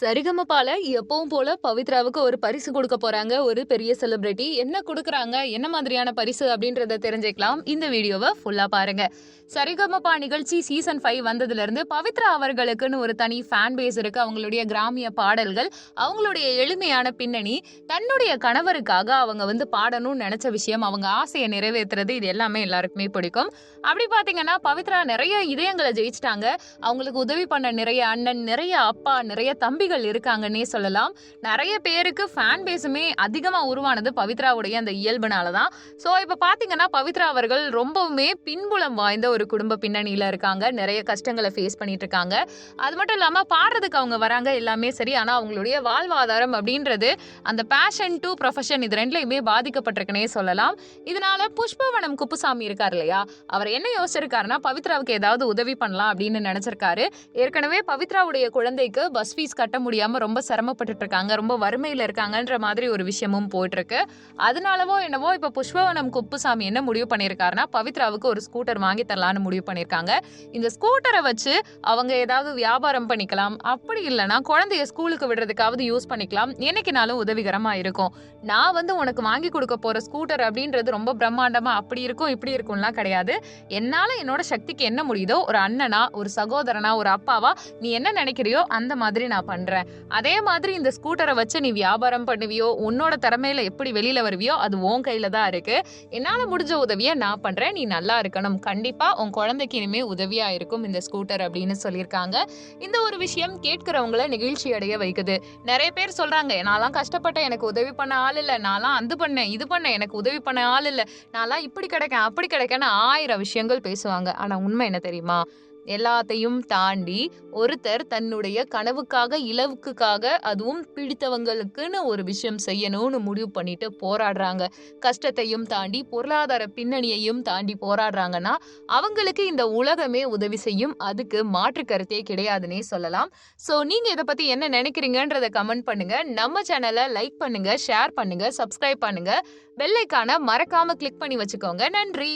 சரிகமபால எப்பவும் போல பவித்ராவுக்கு ஒரு பரிசு கொடுக்க போறாங்க. ஒரு பெரிய செலிபிரிட்டி என்ன கொடுக்குறாங்க? என்ன மாதிரியான பரிசு அப்படின்றத தெரிஞ்சுக்கலாம். இந்த வீடியோவை ஃபுல்லா பாருங்க. சரிகமபா நிகழ்ச்சி சீசன் ஃபைவ் வந்ததுல இருந்து பவித்ரா அவர்களுக்குன்னு ஒரு தனி ஃபேன் பேஸ் இருக்கு. அவங்களுடைய கிராமிய பாடல்கள் அவங்களுடைய எளிமையான பின்னணி தன்னுடைய கணவருக்காக அவங்க வந்து பாடணும்னு நினைச்ச விஷயம் அவங்க ஆசையை நிறைவேற்றுறது இது எல்லாமே எல்லாருக்குமே பிடிக்கும். அப்படி பாத்தீங்கன்னா பவித்ரா நிறைய இதயங்களை ஜெயிச்சிட்டாங்க. அவங்களுக்கு உதவி பண்ண நிறைய அண்ணன் நிறைய அப்பா நிறைய தம்பி நம்பிகள் இருக்காங்கன்னே சொல்லலாம். நிறைய பேருக்கு ஃபேன் பேஸுமே அதிகமாக உருவானது பவித்ராவுடைய அந்த இயல்புனால தான் ஸோ இப்போ பார்த்தீங்கன்னா பவித்ரா அவர்கள் ரொம்பவுமே பின்புலம் வாய்ந்த ஒரு குடும்ப பின்னணியில் இருக்காங்க. நிறைய கஷ்டங்களை ஃபேஸ் பண்ணிட்டு இருக்காங்க. அது மட்டும் இல்லாமல் பாடுறதுக்கு அவங்க வராங்க எல்லாமே சரி. ஆனால் அவங்களுடைய வாழ்வாதாரம் அப்படின்றது அந்த பேஷன் டு ப்ரொஃபஷன் இது ரெண்டுலையுமே பாதிக்கப்பட்டிருக்குன்னே சொல்லலாம். இதனால புஷ்பவனம் குப்புசாமி இருக்கார் இல்லையா? அவர் என்ன யோசிச்சிருக்காருன்னா பவித்ராவுக்கு ஏதாவது உதவி பண்ணலாம் அப்படின்னு நினைச்சிருக்காரு. ஏற்கனவே பவித்ராவுடைய குழந்தைக்கு பஸ் ஃபீஸ் கட்ட முடியாம ரொம்ப சிரமப்பட்டுட்டு இருக்காங்க ரொம்ப வறுமையில இருக்காங்கன்ற மாதிரி ஒரு விஷயமும் போயிட்டு இருக்கு அதனாலவோ என்னவோ இப்ப புஷ்பவனம் குப்புசாமி என்ன முடிவு பண்ணியிருக்காருன்னா பவித்ராவுக்கு ஒரு ஸ்கூட்டர் வாங்கி தரலான்னு முடிவு பண்ணியிருக்காங்க இந்த ஸ்கூட்டரை வச்சு அவங்க ஏதாவது வியாபாரம் பண்ணிக்கலாம். அப்படி இல்லைன்னா குழந்தைய ஸ்கூலுக்கு விடுறதுக்காவது யூஸ் பண்ணிக்கலாம். என்னைக்குனாலும் உதவிகரமா இருக்கும். நான் வந்து உனக்கு வாங்கி கொடுக்க போற ஸ்கூட்டர் அப்படின்றது ரொம்ப பிரம்மாண்டமா அப்படி இருக்கும் இப்படி இருக்கும்லாம் கிடையாது. என்னால என்னோட சக்திக்கு என்ன முடியுதோ ஒரு அண்ணனா ஒரு சகோதரனா ஒரு அப்பாவா நீ என்ன நினைக்கிறியோ அந்த மாதிரி நான் பண்றேன் அதே மாதிரி இந்த ஸ்கூட்டரை வச்சு நீ வியாபாரம் பண்ணுவியோ உன்னோட திறமையில எப்படி வெளியில வருவியோ அது உன் கையில தான் இருக்கு. என்னால முடிஞ்ச உதவியை நான் பண்றேன். நீ நல்லா இருக்கணும். கண்டிப்பா உன் குழந்தைக்கு இனிமே உதவியா இருக்கும் இந்த ஸ்கூட்டர் அப்படின்னு சொல்லியிருக்காங்க. இந்த ஒரு விஷயம் கேட்கிறவங்கள நிகழ்ச்சி அடைய வைக்குது. நிறைய பேர் சொல்றாங்க நான்லாம் கஷ்டப்பட்டேன். எனக்கு உதவி பண்ண ஆள் இல்லை. நான்லாம் அது பண்ணேன் இது பண்ணேன். எனக்கு உதவி பண்ண ஆள் இல்லை. நான்லாம் இப்படி கிடைக்கேன் அப்படி கிடைக்கேன்னு ஆயிரம் விஷயங்கள் பேசுவாங்க. ஆனால் உண்மை என்ன தெரியுமா? எல்லாத்தையும் தாண்டி ஒருத்தர் தன்னுடைய கனவுக்காக இலவுக்குக்காக அதுவும் பிடித்தவங்களுக்குன்னு ஒரு விஷயம் செய்யணும்னு முடிவு பண்ணிட்டு போராடுறாங்க. கஷ்டத்தையும் தாண்டி பொருளாதார பின்னணியையும் தாண்டி போராடுறாங்கன்னா அவங்களுக்கு இந்த உலகமே உதவி செய்யும். அதுக்கு மாற்று கருத்தே கிடையாதுன்னே சொல்லலாம். ஸோ நீங்க இதை பத்தி என்ன நினைக்கிறீங்கன்றத கமெண்ட் பண்ணுங்க. நம்ம சேனலை லைக் பண்ணுங்க ஷேர் பண்ணுங்க சப்ஸ்கிரைப் பண்ணுங்க. பெல்லைக்கான மறக்காம கிளிக் பண்ணி வச்சுக்கோங்க. நன்றி.